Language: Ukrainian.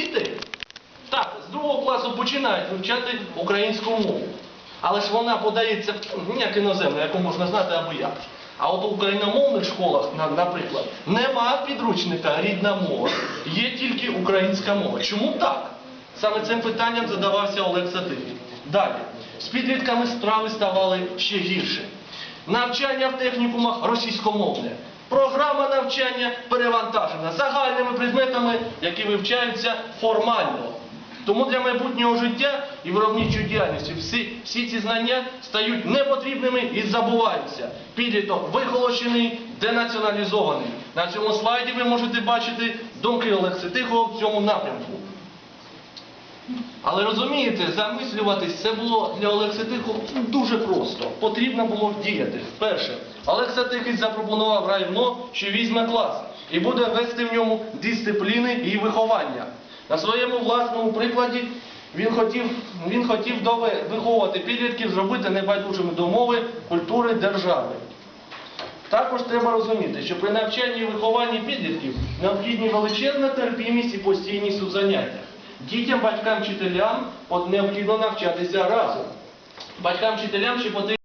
діти так, з другого класу починають вивчати українську мову. Але ж вона подається ну, як іноземна, яку можна знати або як. А от у україномовних школах, наприклад, нема підручника рідна мова, є тільки українська мова. Чому так? Саме цим питанням задавався Олег Сатирів. Далі. З підлітками справи ставали ще гірше. Навчання в технікумах російськомовне. Програма навчання перевантажена загальними предметами, які вивчаються формально. Тому для майбутнього життя і виробничої діяльності всі, всі ці знання стають непотрібними і забуваються. Підліток вихолощений, денаціоналізований. На цьому слайді ви можете бачити думки Олекси Тихого в цьому напрямку. Але розумієте, замислюватись це було для Олекса Тихого дуже просто. Потрібно було діяти. Перше, Олекса Тихий запропонував райвно, що візьме клас і буде вести в ньому дисципліни і виховання. На своєму власному прикладі він хотів, він хотів виховувати підлітків, зробити небайдужими до мови, культури, держави. Також треба розуміти, що при навчанні і вихованні підлітків необхідні величезна терпімість і постійність у заняттях. Дітям, батькам, вчителям от необхідно навчатися разом. Батькам, вчителям ще потрібно